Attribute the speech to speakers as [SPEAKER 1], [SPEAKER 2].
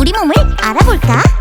[SPEAKER 1] 우리 몸을 알아볼까?